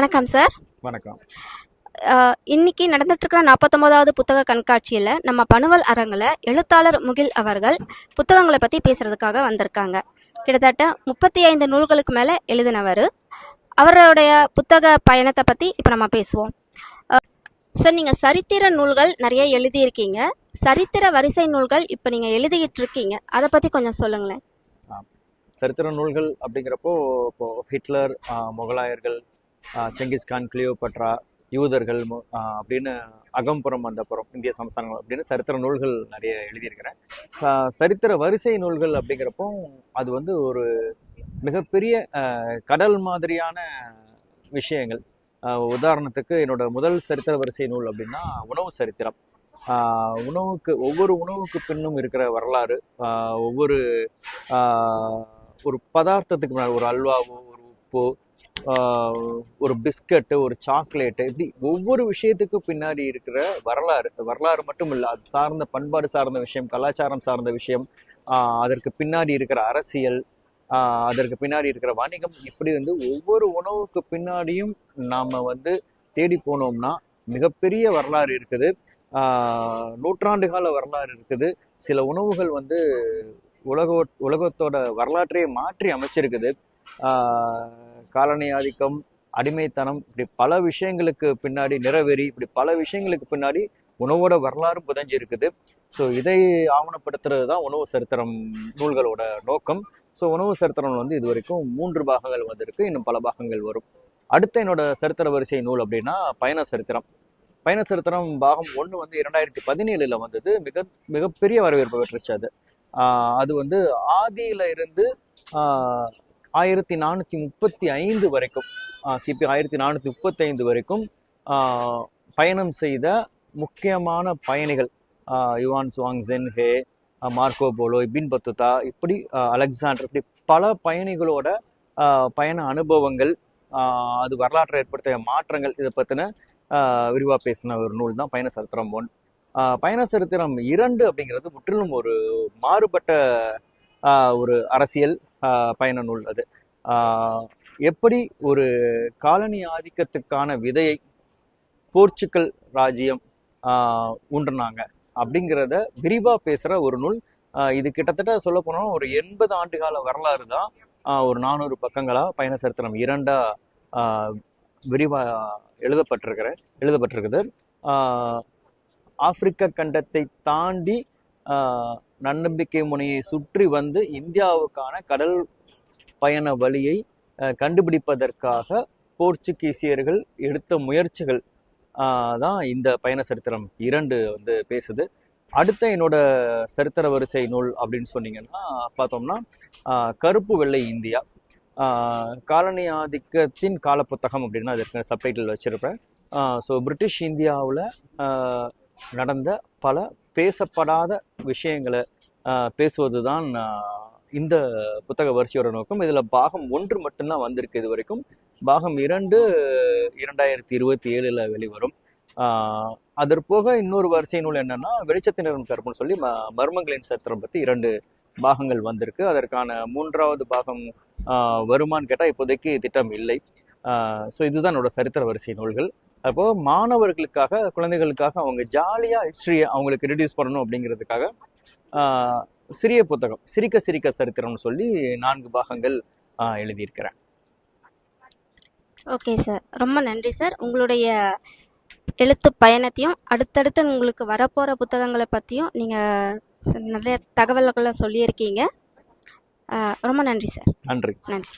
வணக்கம் சார் வணக்கம். இன்னைக்கு நடந்துட்டு இருக்கிற நாற்பத்தொன்பதாவது புத்தக கண்காட்சியில் நம்ம பணுவல் அரங்கில் எழுத்தாளர் முகில் அவர்கள் புத்தகங்களை பற்றி பேசுறதுக்காக வந்திருக்காங்க. கிட்டத்தட்ட முப்பத்தி ஐந்து நூல்களுக்கு மேலே எழுதினவர். அவருடைய புத்தக பயணத்தை பற்றி இப்போ நம்ம பேசுவோம். சார் நீங்கள் சரித்திர நூல்கள் நிறைய எழுதியிருக்கீங்க. சரித்திர வரிசை நூல்கள் இப்போ நீங்கள் எழுதிக்கிட்டு இருக்கீங்க அதை பற்றி கொஞ்சம் சொல்லுங்களேன். சரித்திர நூல்கள் அப்படிங்கிறப்போ இப்போ ஹிட்லர் முகலாயர்கள் செங்கிஸ்கான் கிளியோபட்ரா யூதர்கள் அப்படின்னு அகம்புறம் அந்தப்புறம் இந்திய சமஸ்தானங்கள் அப்படின்னு சரித்திர நூல்கள் நிறைய எழுதியிருக்கிறேன். சரித்திர வரிசை நூல்கள் அப்படிங்கிறப்போ அது வந்து ஒரு மிகப்பெரிய கடல் மாதிரியான விஷயங்கள். உதாரணத்துக்கு என்னோட முதல் சரித்திர வரிசை நூல் அப்படின்னா உணவு சரித்திரம். உணவுக்கு ஒவ்வொரு உணவுக்கு பின்னும் இருக்கிற வரலாறு ஒவ்வொரு ஒரு பதார்த்தத்துக்கு முன்னாடி ஒரு அல்வாவோ ஒரு உப்போ ஒரு பிஸ்கட்டு ஒரு சாக்லேட்டு இப்படி ஒவ்வொரு விஷயத்துக்கு பின்னாடி இருக்கிற வரலாறு வரலாறு மட்டும் இல்லை அது சார்ந்த பண்பாடு சார்ந்த விஷயம் கலாச்சாரம் சார்ந்த விஷயம் அதற்கு பின்னாடி இருக்கிற அரசியல் அதற்கு பின்னாடி இருக்கிற வணிகம் இப்படி வந்து ஒவ்வொரு உணவுக்கு பின்னாடியும் நாம் வந்து தேடி போனோம்னா மிகப்பெரிய வரலாறு இருக்குது. நூற்றாண்டு கால வரலாறு இருக்குது. சில உணவுகள் வந்து உலக உலகத்தோட வரலாற்றையே மாற்றி அமைச்சிருக்குது. காலனி ஆதிக்கம் அடிமைத்தனம் இப்படி பல விஷயங்களுக்கு பின்னாடி நிறவெறி இப்படி பல விஷயங்களுக்கு பின்னாடி உணவோட வரலாறு புதஞ்சு இருக்குது ஸோ இதை ஆவணப்படுத்துறது தான் உணவு சரித்திரம் நூல்களோட நோக்கம். ஸோ உணவு சரித்திரம் வந்து இது வரைக்கும் மூன்று பாகங்கள் வந்திருக்கு. இன்னும் பல பாகங்கள் வரும். அடுத்த என்னோட சரித்திர வரிசை நூல் அப்படின்னா பயண சரித்திரம். பயண சரித்திரம் பாகம் ஒன்று வந்து இரண்டாயிரத்தி பதினேழுல வந்தது. மிக மிகப்பெரிய வரவேற்பு பெற்றுச்சு அது. அது வந்து ஆதியில இருந்து ஆயிரத்தி நானூற்றி முப்பத்தி ஐந்து வரைக்கும் கிபி ஆயிரத்தி நானூற்றி முப்பத்தி ஐந்து வரைக்கும் பயணம் செய்த முக்கியமான பயணிகள் Yuan Chwang Zheng He Marco Polo Ibn Battuta இப்படி அலெக்சாண்டர் இப்படி பல பயணிகளோட பயண அனுபவங்கள் அது வரலாற்றை ஏற்படுத்திய மாற்றங்கள் இதை பற்றின விரிவாக பேசின ஒரு நூல் தான் பயண சரித்திரம் ஒன். பயண சரித்திரம் இரண்டு அப்படிங்கிறது முற்றிலும் ஒரு மாறுபட்ட ஒரு அரசியல் பயண நூல் அது. எப்படி ஒரு காலனி ஆதிக்கத்துக்கான விதையை போர்ச்சுக்கல் ராஜ்யம் உண்டுனாங்க ஊன்றுனாங்க அப்படிங்கிறத விரிவாக பேசுகிற ஒரு நூல். இது கிட்டத்தட்ட சொல்ல போனா ஒரு எண்பது ஆண்டு கால வரலாறு தான். ஒரு நானூறு பக்கங்களாக பயண சரித்திரம் இரண்டாக விரிவாக எழுதப்பட்டிருக்கிற எழுதப்பட்டிருக்குது. ஆப்பிரிக்க கண்டத்தை தாண்டி நன்னம்பிக்கை முனையை சுற்றி வந்து இந்தியாவுக்கான கடல் பயண வழியை கண்டுபிடிப்பதற்காக போர்ச்சுகீசியர்கள் எடுத்த முயற்சிகள் தான் இந்த பயண சரித்திரம் இரண்டு வந்து பேசுது. அடுத்த என்னோட சரித்திர வரிசை நூல் அப்படின்னு சொன்னீங்கன்னா பார்த்தோம்னா கருப்பு வெள்ளை இந்தியா. காலனி ஆதிக்கத்தின் கால புத்தகம் அப்படின்னு அதற்கு சப்டைட்டில் வச்சுருப்பேன். ஸோ பிரிட்டிஷ் இந்தியாவில் நடந்த பல பேசப்படாத விஷயங்களை பேசுவது பேசுவதுதான் இந்த புத்தக வரிசையோட நோக்கம். இதில் பாகம் ஒன்று மட்டும்தான் வந்திருக்கு இது வரைக்கும். பாகம் இரண்டு இரண்டாயிரத்தி இருபத்தி ஏழில் வெளிவரும். அதற்போக இன்னொரு வரிசை நூல் என்னன்னா வெளிச்சத்தினரும் கருப்புன்னு சொல்லி ம மர்மங்களின் சத்திரம் பற்றி இரண்டு பாகங்கள் வந்திருக்கு. அதற்கான மூன்றாவது பாகம் வருமானு வருமான்னு கேட்டால் இப்போதைக்கு திட்டம் இல்லை. ஸோ இதுதான் என்னோட சரித்திர வரிசை நூல்கள். அப்போ மாணவர்களுக்காக குழந்தைகளுக்காக அவங்க ஜாலியாக ஹிஸ்ட்ரியை அவங்களுக்கு இன்ட்ரடியூஸ் பண்ணணும் அப்படிங்கிறதுக்காக சிறிய புத்தகம் சிரிக்க சிரிக்க சரித்திரம்னு சொல்லி நான்கு பாகங்கள் எழுதியிருக்கிறேன். ஓகே சார் ரொம்ப நன்றி சார் உங்களுடைய எழுத்து பயணத்தையும் அடுத்தடுத்து உங்களுக்கு வரப்போகிற புத்தகங்களை பற்றியும் நீங்கள் நிறைய தகவல்களை சொல்லியிருக்கீங்க. ரொம்ப நன்றி சார் நன்றி. நன்றி.